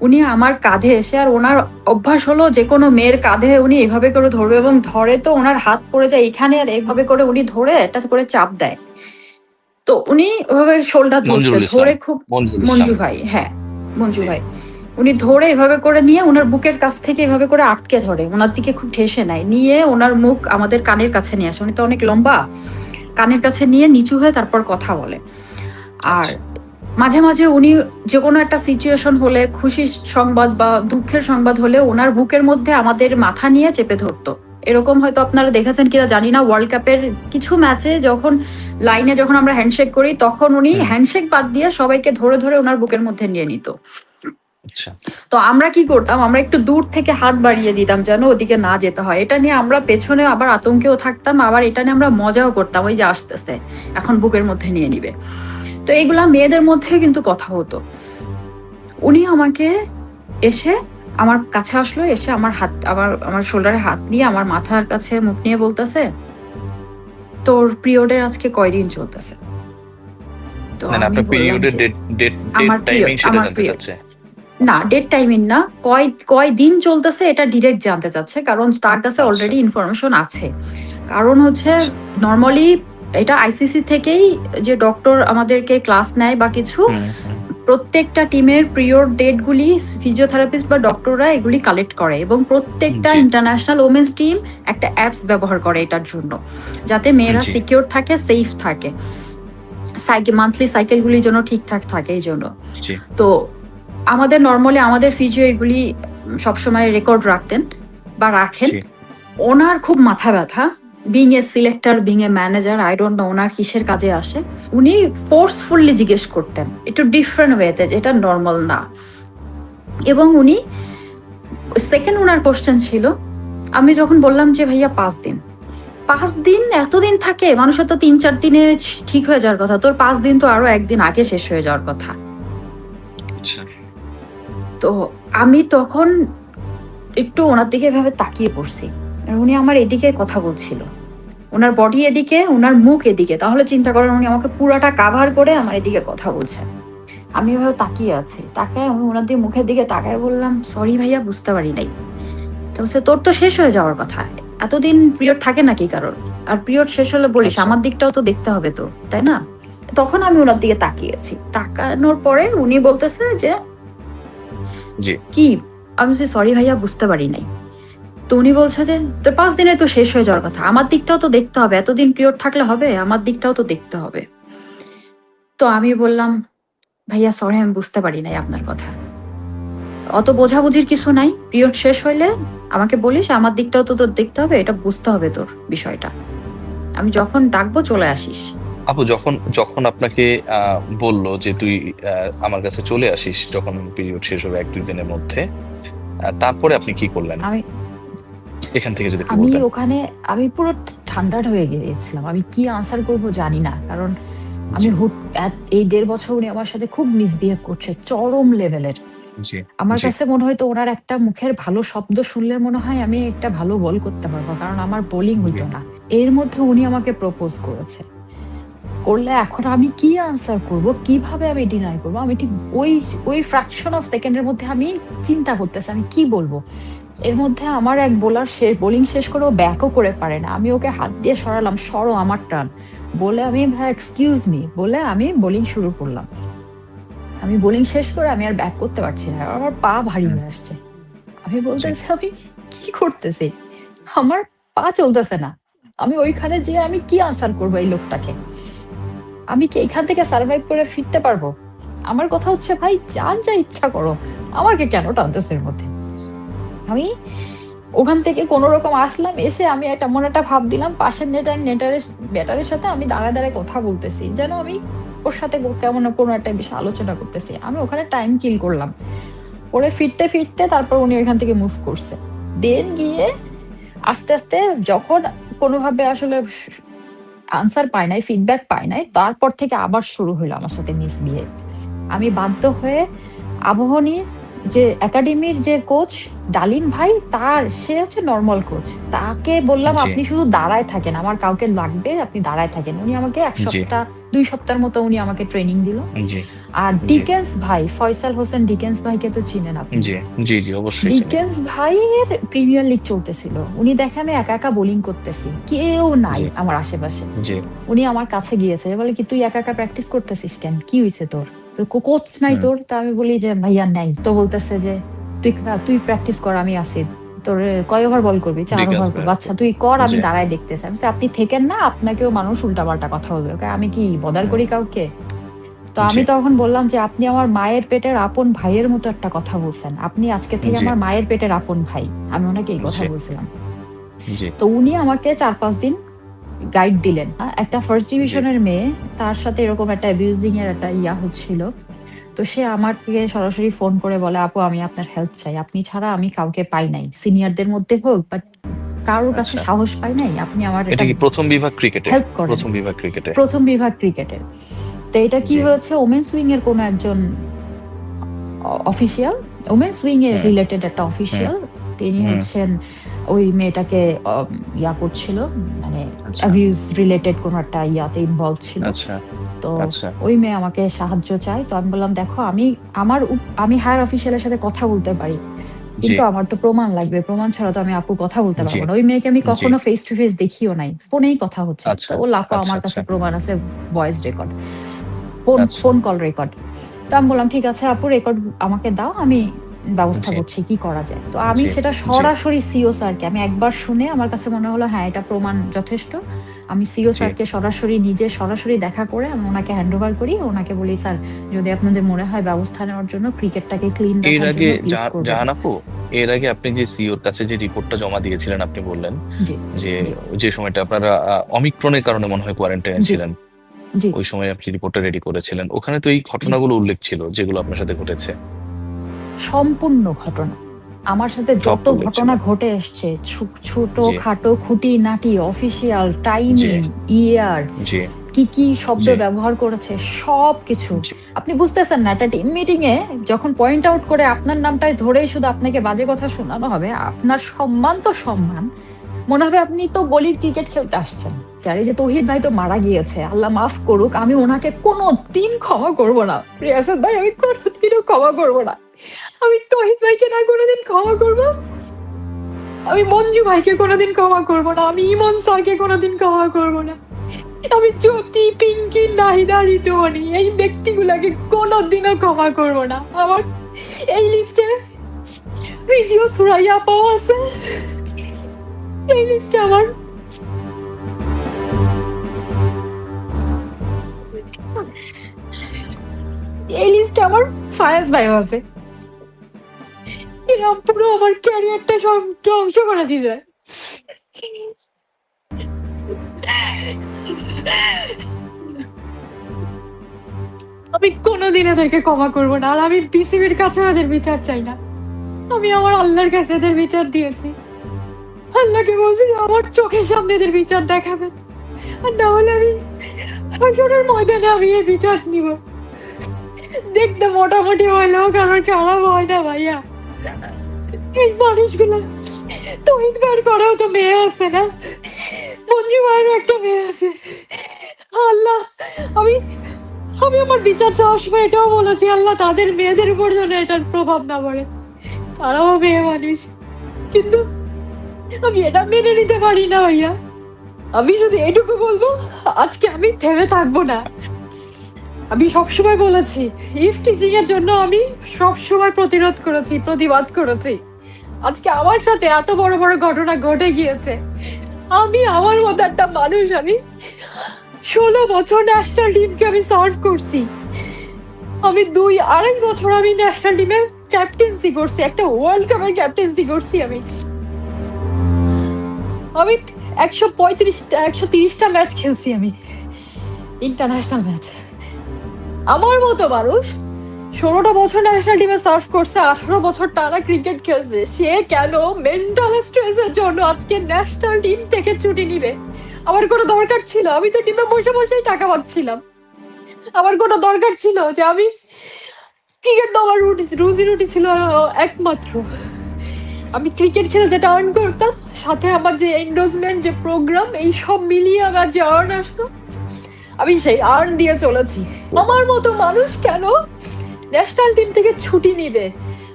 উনি আমার কাঁধে এসে আর ওনার অভ্যাস হলো যে কোনো মেয়ের কাঁধে উনি এভাবে করে ধরবে এবং ধরে তো ওনার হাত পড়ে যায় এখানে আর এইভাবে করে উনি ধরে একটা করে চাপ দেয়। তো উনি ওভাবে শোল্ডার ধরছে ধরে খুব মঞ্জু ভাই হ্যাঁ মঞ্জু ভাই। উনি ধরে এভাবে করে নিয়ে ওনার বুকের কাছ থেকে এভাবে করে আটকে ধরে ওনার দিকে খুব ঠেসে নেয়। নিয়ে ওনার মুখ আমাদের কানের কাছে নিয়ে আসে। উনি তো অনেক লম্বা কানের কাছে নিয়ে নিচু হয়ে তারপর কথা বলে। আর মাঝে মাঝে উনি যে কোনো একটা সিচুয়েশন হলে খুশির সংবাদ বা দুঃখের সংবাদ হলে ওনার বুকের মধ্যে আমাদের মাথা নিয়ে চেপে ধরতো। এরকম হয়তো আপনারা দেখেছেন কিনা জানি না ওয়ার্ল্ড কাপের কিছু ম্যাচে যখন লাইনে যখন আমরা হ্যান্ডশেক করি তখন উনি হ্যান্ডশেক বাদ দিয়ে সবাইকে ধরে ধরে ওনার বুকের মধ্যে নিয়ে নিত। আচ্ছা। তো আমরা কি করতাম? আমরা একটু দূর থেকে হাত বাড়িয়ে দিতাম যেন ওদিকে না যেতে হয়। এটা নিয়ে আমরা পেছনে আবার আতঙ্কেও থাকতাম আবার এটা নিয়ে আমরা মজাও করতাম ওই যে আসতেছে এখন বুকের মধ্যে নিয়ে নিবে। তো এইগুলা মেয়েদের মধ্যে কিন্তু কথা হতো। উনি আমাকে এসে আমার কাছে আসলো এসে আমার হাত আমার আমার শোল্ডারে হাত নিয়ে আমার মাথার কাছে মুখ নিয়ে বলতেছে তোর পিরিয়ডের আজকে কয়দিন চলতেছে? তো আপনার পিরিয়ডের ডেট ডেট টাইমিং সেটা আমার জানতে চাচ্ছে। না ডেট টাইমিং না কয় কয় দিন চলতেছে এটা ডিরেক্ট জানতে চাচ্ছে কারণ তার কাছে আচ্ছা। অলরেডি ইনফরমেশন আছে। কারণ হচ্ছে নর্মালি এটা আইসিসি থেকেই যে ডক্টর আমাদেরকে ক্লাস নেয় বা কিছু। প্রত্যেকটা টিমের পিরিয়ড ডেটগুলি ফিজিওথেরাপিস্ট বা ডক্টররা এগুলি কালেক্ট করে এবং প্রত্যেকটা ইন্টারন্যাশনাল ওমেন্স টিম একটা অ্যাপস ব্যবহার করে এটার জন্য যাতে মেয়েরা। সিকিউর থাকে সেফ থাকে। সাইকেল মান্থলি সাইকেলগুলি যেন ঠিকঠাক থাকে এই জন্য। তো আমাদের নর্মালি আমাদের ফিজিও এগুলি সবসময় রেকর্ড রাখতেন বা রাখেন। ওনার খুব মাথা ব্যথা being a selector being a manager I don't know ওনার কিসের কাজে আসে? উনি ফোর্সফুলি জিজ্ঞেস করতেন। একটু ডিফারেন্ট ওয়েতে যেটা নর্মাল না। এবং উনি সেকেন্ড ওনার কোশ্চেন ছিল আমি যখন বললাম যে ভাইয়া পাঁচ দিন। পাঁচ দিন এতদিন থাকে মানুষের তো তিন চার দিনে ঠিক হয়ে যাওয়ার কথা। তোর পাঁচ দিন তো আরও একদিন আগে শেষ হয়ে যাওয়ার কথা। আচ্ছা। তো আমি তখন একটু ওনার দিকে এভাবে তাকিয়ে পড়ছি। উনি আমার এদিকে কথা বলছিল। ওনার বডি এদিকে ওনার মুখ এদিকে। তাহলে চিন্তা করেন উনি আমাকে পুরাটা কাভার করে আমার এদিকে কথা বলছেন আমি এভাবে তাকিয়ে আছি। তাকায় আমি ওনার দিয়ে মুখের দিকে তাকায় বললাম সরি ভাইয়া বুঝতে পারি নাই। তো সে তোর তো শেষ হয়ে যাওয়ার কথা। এতদিন পিরিয়ড থাকে নাকি কারণ আর পিরিয়ড শেষ হলে বলিস আচ্ছা। আমার দিকটাও তো দেখতে হবে তো তাই না? তখন আমি ওনার দিকে তাকিয়েছি তাকানোর পরে উনি বলতেছে যে কি? আমি বলছি সরি ভাইয়া বুঝতে পারি নাই। তো উনি বলছে যে তোর পাঁচ দিনে তো শেষ হয়ে যাওয়ার কথা। আমার দিকটাও তো দেখতে হবে। এতদিন পিরিয়ড থাকলে হবে আমার দিকটাও তো দেখতে হবে। তো আমি বললাম ভাইয়া সরি আমি বুঝতে পারি নাই আপনার কথা। অত বোঝাবুঝির কিছু নাই। পিরিয়ড শেষ হইলে আমাকে বলিস আমার দিকটাও তো তোর দেখতে হবে। এটা বুঝতে হবে তোর বিষয়টা। আমি যখন ডাকবো চলে আসিস। আপু যখন যখন আপনাকে বলল যে তুই আমার কাছে চলে আসিস যখন পিরিয়ড শেষ হবে এক দুই দিনের মধ্যে তারপরে আপনি কি করলেন? আমি এখান থেকে যদি আমি ওখানে আমি পুরো ঠান্ডার হয়ে গিয়েছিলাম। আমি কি আনসার করব জানি না কারণ আমি হুট এই দেড় বছর উনি আমার সাথে খুব মিসবিহেভ করছে চরম লেভেলের আমার কাছে মনে হয় তো ওনার একটা মুখের ভালো শব্দ শুনলে মনে হয় আমি একটা ভালো বল করতে পারব কারণ আমার বোলিং হইতো না। এর মধ্যে উনি আমাকে প্রপোজ করেছে। করলে এখন আমি কি আনসার করব কীভাবে আমি ডিনাই করব? আমি ঠিক ওই ওই ফ্র্যাকশন অফ সেকেন্ডের মধ্যে আমি চিন্তা করতেছি আমি কি বলব? এর মধ্যে আমার এক বোলার শেষ বোলিং শেষ করে ও ব্যাকও করে পারে না। আমি ওকে হাত দিয়ে সরালাম সরো আমার টান। বলে আমি ভাই এক্সকিউজ মি বলে আমি বোলিং শুরু করলাম। আমি বোলিং শেষ করে আমি আর ব্যাক করতে পারছি না। আমার পা ভারী হয়ে আসছে। আমি বলতেছি আমি কি করতেছি? আমার পা চলতেছে না। আমি ওইখানে যে আমি কি আনসার করব এই লোকটাকে? আমি কি এখান থেকে সার্ভাইভ করে ফিরতে পারব? আমার কথা হচ্ছে ভাই যার যা ইচ্ছা করো আমাকে কেন টানতেছে এর মধ্যে? আমি ওখান থেকে কোনো রকম আসলাম, এসে আমি একটা মনে একটা ভাব দিলাম, পাশের নেটার নেটারের ব্যাটারের সাথে আমি দাঁড়ায় দাঁড়ায় কথা বলতেছি, যেন আমি ওর সাথে কেমন কোনো একটা বিষয় আলোচনা করতেছি। আমি ওখানে টাইম কিল করলাম। পরে ফিরতে ফিরতে তারপর উনি ওইখান থেকে মুভ করছে। দেন গিয়ে আস্তে আস্তে যখন কোনোভাবে আসলে আনসার পাই নাই ফিডব্যাক পাই নাই, তারপর থেকে আবার শুরু হলো আমার সাথে মিস বিয়ে আমি বাধ্য হয়ে আবহনী যে একাডেমির যে কোচ ডালিম ভাই তার সে হচ্ছে নর্মাল কোচ তাকে বললাম আপনি শুধু দাঁড়ায় থাকেন আমার কাউকে লাগবে আপনি দাঁড়ায় থাকেন। উনি আমাকে এক সপ্তাহ দুই সপ্তাহের মতো উনি আমাকে ট্রেনিং দিল। আর ডিকেন্স ভাই ফয়সাল হোসেন ডিকেন্স ভাইকে তো চিনেন আপনি। জি। জি অবশ্যই ডিকেন্স ভাইয়ের প্রিমিয়ার লিগ চলতেছিল। উনি দেখে আমি একা একা বোলিং করতেছি। কেউ নাই আমার আশেপাশে। উনি আমার কাছে গিয়েছে। বলে কি তুই একা একা প্র্যাকটিস করতেছিস কেন? কি হয়েছে তোর? কোচ নাই তোর তা আমি বলি যে ভাইয়া নাই। তো বলতেছে যে তুই তুই প্র্যাকটিস কর আমি আসি তোর কয় ওভার বল করবি? চার ওভার। করবি আচ্ছা তুই কর আমি দাঁড়ায় দেখতেছি। আমি আপনি থেকেন না আপনাকেও মানুষ উল্টাপাল্টা কথা বলবে। ওকে আমি কি বদার করি কাউকে? তো আমি তখন বললাম যে আপনি আমার মায়ের পেটের আপন ভাইয়ের মতো একটা কথা বলছেন। আপনি আজকে থেকে আমার মায়ের পেটের আপন ভাই। আমি ওনাকে এই কথা বলছিলাম। তো উনি আমাকে চার পাঁচ দিন গাইড দিলেন। একটা ফার্স্ট ডিভিশনের মেয়ে তার সাথে এরকম একটা অ্যাবিউজিং এর একটা ইয়া হচ্ছিল। তো সে আমাকে সরাসরি ফোন করে বলে আপু আমি আপনার হেল্প চাই। আপনি ছাড়া আমি কাউকে পাই নাই। সিনিয়রদের মধ্যে হোক বাট কারোর কাছে আচ্ছা। সাহস পাই নাই। আপনি আমার এটা কি প্রথম বিভাগ ক্রিকেটে হেল্প করেন। প্রথম বিভাগ ক্রিকেটে প্রথম বিভাগ ক্রিকেটের তো এটা কি হয়েছে? ওমেন সুইং এর কোন একজন অফিসিয়াল ওমেন সুইং এর রিলেটেড একটা অফিসিয়াল তিনি হচ্ছেন ওই মেয়েটাকে ইয়া করছিল মানে আচ্ছা। অ্যাবিউজ রিলেটেড কোন একটা ইয়াতে ইনভলভ ছিল। আচ্ছা। তো আচ্ছা। ওই মেয়ে আমাকে সাহায্য চায়। তো আমি বললাম দেখো আমি আমার আমি হায়ার অফিসিয়ালের সাথে কথা বলতে পারি। কিন্তু আমার তো প্রমাণ লাগবে। প্রমাণ ছাড়া তো আমি আপু কথা বলতে পারব না। ওই মেয়েকে আমি কখনো ফেস টু ফেস দেখিও নাই। ফোনেই কথা হচ্ছে। আচ্ছা, ও লাপা আচ্ছা, আমার কাছে আচ্ছা। প্রমাণ আছে ভয়েস রেকর্ড ফোন আচ্ছা। ফোন কল রেকর্ড তো আমি বললাম ঠিক আছে আপু রেকর্ড আমাকে দাও। আমি ব্যবস্থা। করছি কি করা যায়? তো আমি সেটা সরাসরি সিও স্যারকে আমি একবার শুনে আমার কাছে মনে হলো হ্যাঁ এটা প্রমাণ যথেষ্ট। আমি সিও স্যারকে সরাসরি নিজে সরাসরি দেখা করে আমি ওনাকে হ্যান্ড ওভার করি ওনাকে বলি স্যার যদি আপনাদের মনে হয় ব্যবস্থা নেওয়ার জন্য ক্রিকেটটাকে ক্লিন এর আগে আপু এর আগে আপনি যে সিওর কাছে যে রিপোর্টটা জমা দিয়েছিলেন আপনি বললেন যে যে সময়টা আপনারা অমিক্রনের কারণে মনে হয় কোয়ারেন্টাইন ছিলেন ওই সময় আপনি রিপোর্টটা রেডি করেছিলেন। ওখানে তো এই ঘটনাগুলো উল্লেখ ছিল যেগুলো আপনার সাথে ঘটেছে। সম্পূর্ণ ঘটনা। আমার সাথে যত ঘটনা ঘটে এসছে ছোট খাটো খুঁটি নাটি অফিসিয়াল টাইমিং ইয়ার কি কি শব্দ ব্যবহার করেছে সব কিছু। আপনি বুঝতেছেন না একটা টিম মিটিং এ যখন পয়েন্ট আউট করে আপনার নামটাই ধরেই শুধু আপনাকে বাজে কথা শোনানো হবে আপনার সম্মান তো সম্মান। মনে হবে আপনি তো গলির ক্রিকেট খেলতে আসছেন। যারে যে তৌহিদ ভাই তো মারা গিয়েছে আল্লাহ মাফ করুক আমি ওনাকে কোনো দিন ক্ষমা করব না। রিয়াসাদ ভাই আমি কোনো দিনও ক্ষমা করব না। আমি তৌহিদ ভাইকে না কোনোদিন ক্ষমা করব? আমি মঞ্জু ভাইকে কোনোদিন ক্ষমা করব না। আমি ইমন স্যারকে কোনোদিন ক্ষমা করব না। আমি জ্যোতি, পিঙ্কি, নাহিদা, ঋতুমণি, এই ব্যক্তিগুলোকে কোনোদিনও ক্ষমা করব না। আমার এই লিস্টে রিজিও সুরাইয়া পাও আছে। এই লিস্টে আমার এই লিস্টে আমার ফায়াজ ভাইও আছে। এরা পুরো আমার ক্যারিয়ারটা সব ধ্বংস করে দিয়েছে আমি কোনোদিন এদেরকে ক্ষমা করব না, আর আমি বিসিবির কাছে এদের বিচার চাই না। আমি আমার আল্লাহর কাছে এদের বিচার দিয়েছি। আল্লাহকে বলছি আমার চোখের সামনে এদের বিচার দেখাবেন। আর তাহলে আমি হাসরের ময়দানে আমি এই বিচার নিব। দেখতে মোটামুটি হয় হলেও কারোর খারাপ হয় না ভাইয়া। এই মানুষগুলো তহিদ বের করেও তো মেয়ে আছে না? মঞ্জু ভাইয়েরও একটা মেয়ে আছে। আল্লাহ, আমি আমি আমার বিচার চাওয়ার সময় এটাও বলেছি, আল্লাহ তাদের মেয়েদের উপর যেন এটার প্রভাব না পড়ে। তারাও মেয়ে মানুষ। কিন্তু আমি এটা মেনে নিতে পারি না ভাইয়া। আমি যদি এটুকু বলব, আজকে আমি থেমে থাকব না। আমি সবসময় বলেছি ইফ টিচিং এর জন্য আমি সবসময় প্রতিরোধ করেছি, প্রতিবাদ করেছি। আজকে আমার সাথে এত বড় বড় ঘটনা ঘটে গিয়েছে। আমি, আমার মতো একটা মানুষ, আমি ষোলো বছর ন্যাশনাল টিমকে আমি সার্ভ করছি। আমি দুই, আড়াই বছর আমি ন্যাশনাল টিমের ক্যাপ্টেন্সি করছি, একটা ওয়ার্ল্ড কাপের ক্যাপ্টেন্সি করছি আমি। আমি একশো পঁয়ত্রিশটা, একশো তিরিশটা ম্যাচ খেলছি আমি। ইন্টারন্যাশনাল ম্যাচ আমার মতো মানুষ? ষোলোটা বছর ন্যাশনাল টিমে সার্ভ করছে, আঠারো বছর টানা ক্রিকেট খেলছে। সে কেন মেন্টাল স্ট্রেসের জন্য আজকে ন্যাশনাল টিম থেকে ছুটি নিবে? আমার কোনো দরকার ছিল? আমি তো টিমে বসে বসেই টাকা পাচ্ছিলাম। আমার কোনো দরকার ছিল যে আমি ক্রিকেট তো আমার রুটি, রুজি রুটি ছিল একমাত্র। আমি ক্রিকেট খেলে যেটা আর্ন করতাম, সাথে আমার যে এন্ডোজমেন্ট যে প্রোগ্রাম এই সব মিলিয়ে আমার যে আর্ন আসতো আমি সেই আর্ন দিয়ে চলেছি। আমার মতো মানুষ কেন? ন্যাশনাল টিম থেকে ছুটি নিবে।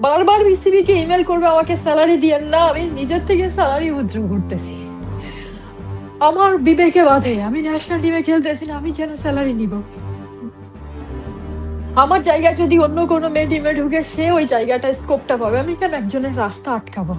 বারবার বিসিবি কে ইমেল করবে আমাকে স্যালারি দিয়ে না আমি নিজের থেকে স্যালারি উইথড্র করতেছি। আমার বিবেকে বাধে আমি ন্যাশনাল টিমে খেলতেছি না আমি কেন স্যালারি নিব? আমার জায়গায় যদি অন্য কোনো মেয়ে টিমে ঢুকে সে ওই জায়গাটায় স্কোপটা পাবে আমি কেন একজনের রাস্তা আটকাবো?